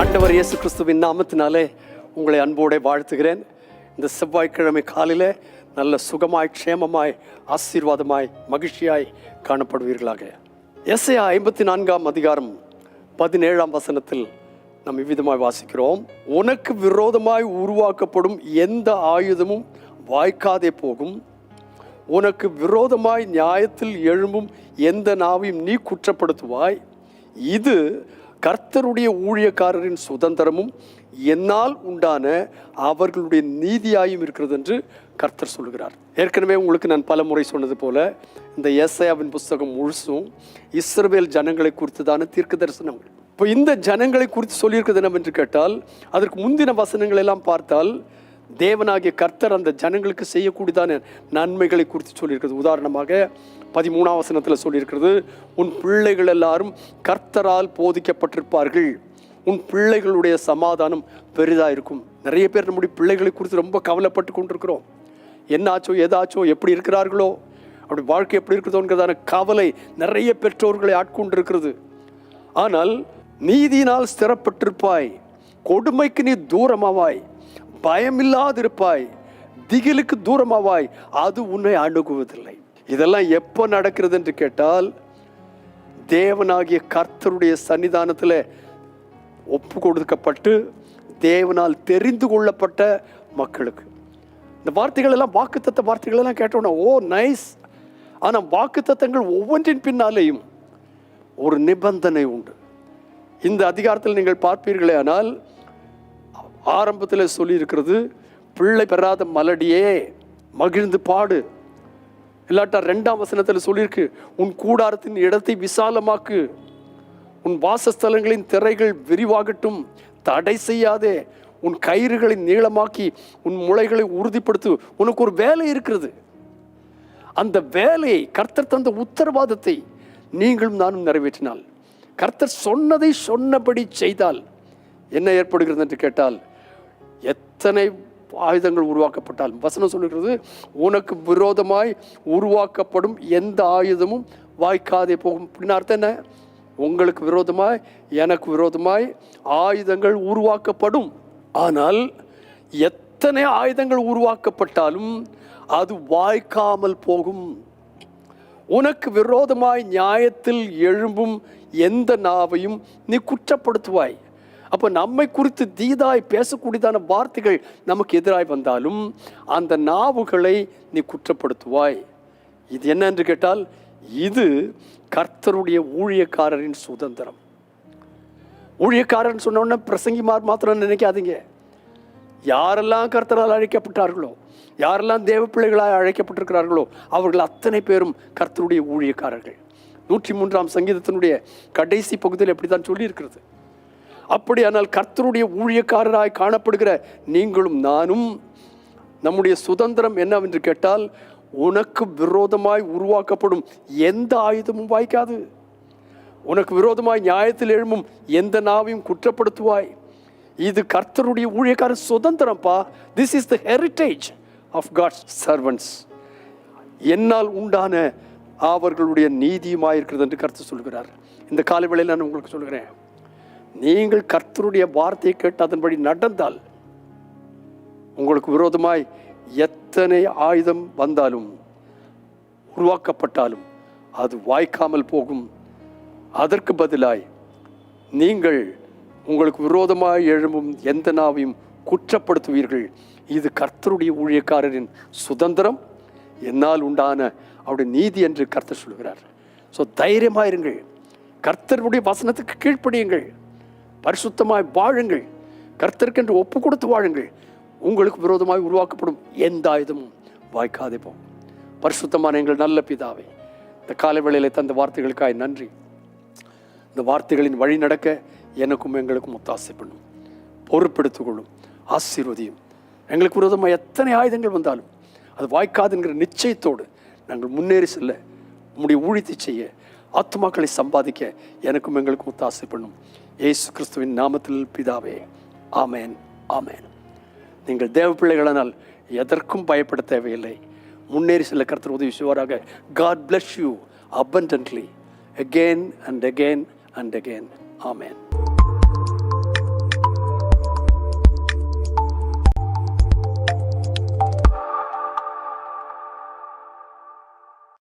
ஆண்டவர் இயேசு கிறிஸ்துவின் நாமத்தினாலே உங்களை அன்போடு வாழ்த்துகிறேன். இந்த செவ்வாய்க்கிழமை காலையில் நல்ல சுகமாய் க்ஷேமமாய் ஆசீர்வாதமாய் மகிழ்ச்சியாய் காணப்படுவீர்களாக. எஸ்ஐயா ஐம்பத்தி நான்காம் அதிகாரம் பதினேழாம் வசனத்தில் நாம் இவ்விதமாய் வாசிக்கிறோம். உனக்கு விரோதமாய் உருவாக்கப்படும் எந்த ஆயுதமும் வாய்க்காதே போகும். உனக்கு விரோதமாய் நியாயத்தில் எழும்பும் எந்த நாவையும் நீ குற்றப்படுத்துவாய். இது கர்த்தருடைய ஊழியக்காரரின் சுதந்திரமும் என்னால் உண்டான அவர்களுடைய நீதியாயும் இருக்கிறது என்று கர்த்தர் சொல்கிறார் ஏற்கனவே உங்களுக்கு நான் பல முறை சொன்னது போல இந்த எஸ்ஐயாவின் புஸ்தகம் முழுசும் இஸ்ரவேல் ஜனங்களை குறித்ததான தீர்க்க தரிசனங்கள். இப்போ இந்த ஜனங்களை குறித்து சொல்லியிருக்கிறது என்று கேட்டால் அதற்கு முந்தின வசனங்கள் எல்லாம் பார்த்தால் தேவனாகிய கர்த்தர் அந்த ஜனங்களுக்கு செய்யக்கூடியதான நன்மைகளை குறித்து சொல்லியிருக்கிறது. உதாரணமாக பதிமூணாம் வசனத்தில் சொல்லியிருக்கிறது உன் பிள்ளைகள் எல்லாரும் கர்த்தரால் போதிக்கப்பட்டிருப்பார்கள். உன் பிள்ளைகளுடைய சமாதானம் பெரிதாக இருக்கும். நிறைய பேர் நம்முடைய பிள்ளைகளை குறித்து ரொம்ப கவலைப்பட்டு கொண்டிருக்கிறோம். என்னாச்சோ ஏதாச்சோ எப்படி இருக்கிறார்களோ அப்படி வாழ்க்கை எப்படி இருக்கிறதோங்கிறதான கவலை நிறைய பெற்றோர்களை ஆட்கொண்டிருக்கிறது. ஆனால் நீதியினால் ஸ்திரப்பட்டிருப்பாய். கொடுமைக்கு நீ தூரமாவாய். பயமில்லாதிருப்பாய். திகிலுக்கு தூரமாவாய். அது உன்னை அணுகுவதில்லை. இதெல்லாம் எப்போ நடக்கிறது என்று கேட்டால் தேவனாகிய கர்த்தருடைய சன்னிதானத்தில் ஒப்பு கொடுக்கப்பட்டு தேவனால் தெரிந்து கொள்ளப்பட்ட மக்களுக்கு. இந்த வார்த்தைகள் எல்லாம் வாக்குத்தத்த வார்த்தைகள் எல்லாம் கேட்டோன்னா ஓ நைஸ். ஆனால் வாக்குத்தத்தங்கள் ஒவ்வொன்றின் பின்னாலேயும் ஒரு நிபந்தனை உண்டு. இந்த அதிகாரத்தில் நீங்கள் பார்ப்பீர்களே ஆனால் ஆரம்பத்தில் சொல்லியிருக்கிறது பிள்ளை பெறாத மலடியே மகிழ்ந்து பாடு. இல்லாட்டா ரெண்டாம் வசனத்தில் சொல்லியிருக்கு உன் கூடாரத்தின் இடத்தை விசாலமாக்கு. உன் வாசஸ்தலங்களின் திரைகள் விரிவாகட்டும். தடை செய்யாதே. உன் கயிறுகளை நீளமாக்கி உன் முளைகளை உறுதிப்படுத்து. உனக்கு ஒரு வேலை இருக்கிறது. அந்த வேலையை கர்த்தர் தந்த உத்தரவாதத்தை நீங்களும் நானும் நிறைவேற்றினால். கர்த்தர் சொன்னதை சொன்னபடி செய்தால் என்ன ஏற்படுகிறது என்று கேட்டால் எத்தனை ஆயுதங்கள் உருவாக்கப்பட்டாலும் வசனம் சொல்லுகிறது உனக்கு விரோதமாய் உருவாக்கப்படும் எந்த ஆயுதமும் வாய்க்காதே போகும். அப்படின்னு அர்த்தம் என்ன? உங்களுக்கு விரோதமாய் எனக்கு விரோதமாய் ஆயுதங்கள் உருவாக்கப்படும். ஆனால் எத்தனை ஆயுதங்கள் உருவாக்கப்பட்டாலும் அது வாய்க்காமல் போகும். உனக்கு விரோதமாய் நியாயத்தில் எழும்பும் எந்த நாவையும் நீ குற்றப்படுத்துவாய். அப்போ நம்மை குறித்து தீதாய் பேசக்கூடியதான வார்த்தைகள் நமக்கு எதிராய் வந்தாலும் அந்த நாவுகளை நீ குற்றப்படுத்துவாய். இது என்ன என்று கேட்டால் இது கர்த்தருடைய ஊழியக்காரரின் சுதந்திரம். ஊழியக்காரன் சொன்ன உடனே பிரசங்கிமார் மாத்திரம் நினைக்காதீங்க. யாரெல்லாம் கர்த்தரால் அழைக்கப்பட்டார்களோ யாரெல்லாம் தேவ பிள்ளைகளாய் அழைக்கப்பட்டிருக்கிறார்களோ அவர்கள் அத்தனை பேரும் கர்த்தருடைய ஊழியக்காரர்கள். நூற்றி மூன்றாம் சங்கீதத்தினுடைய கடைசி பகுதியில் எப்படி தான் சொல்லியிருக்கிறது? அப்படியானால் கர்த்தருடைய ஊழியக்காரராய் காணப்படுகிற நீங்களும் நானும் நம்முடைய சுதந்திரம் என்னவென்று கேட்டால் உனக்கு விரோதமாய் உருவாக்கப்படும் எந்த ஆயுதமும் வாய்க்காது. உனக்கு விரோதமாய் நியாயத்தில் எழும்பும் எந்த நாவையும் குற்றப்படுத்துவாய். இது கர்த்தருடைய ஊழியக்கார சுதந்திரம்ப்பா this is the heritage of God's servants என்னால் உண்டான அவர்களுடைய நீதியுமாயிருக்கிறது என்று கருத்து சொல்கிறார். இந்த காலை வேளையில் நான் உங்களுக்கு சொல்கிறேன். நீங்கள் கர்த்தருடைய வார்த்தையை கேட்டு அதன்படி நடந்தால் உங்களுக்கு விரோதமாய் எத்தனை ஆயுதம் வந்தாலும் உருவாக்கப்பட்டாலும் அது வாய்க்காமல் போகும். அதற்கு பதிலாய் நீங்கள் உங்களுக்கு விரோதமாய் எழும்பும் எந்த நாவையும் குற்றப்படுத்துவீர்கள். இது கர்த்தருடைய ஊழியக்காரரின் சுதந்திரம். என்னால் உண்டான அவருடைய நீதி என்று கர்த்தர் சொல்கிறார் ஸோ தைரியமாயிருங்கள். கர்த்தருடைய வசனத்துக்கு கீழ்ப்படியுங்கள். பரிசுத்தமாய் வாழுங்கள். கர்த்தருக்கென்று ஒப்பு கொடுத்து வாழுங்கள். உங்களுக்கு விரோதமாய் உருவாக்கப்படும் எந்த ஆயுதமும் வாய்க்காதே போகும் பரிசுத்தமான எங்கள் நல்ல பிதாவே இந்த காலை வேளையில் தந்த வார்த்தைகளுக்காய் நன்றி. இந்த வார்த்தைகளின் வழி நடக்க எனக்கும் எங்களுக்கும் ஒத்தாசை பண்ணும். பொறுப்பெடுத்துக் கொள்ளும் ஆசீர்வதியும். எங்களுக்கு விரோதமாக எத்தனை ஆயுதங்கள் வந்தாலும் அது வாய்க்காதுங்கிற நிச்சயத்தோடு நாங்கள் முன்னேறி செல்ல உம்முடைய ஊழித்து செய்ய ஆத்மாக்களை சம்பாதிக்க எனக்கும் எங்களுக்கும் ஒத்தாசை பண்ணும். இயேசு கிறிஸ்துவின் நாமத்தில் பிதாவே ஆமேன் ஆமேன். நீங்கள் தேவ பிள்ளைகளானால் எதற்கும் பயப்பட தேவையில்லை. முன்னேறி செல்ல கர்த்தர் உதவி செய்வாராக God bless you abundantly again and again and again amen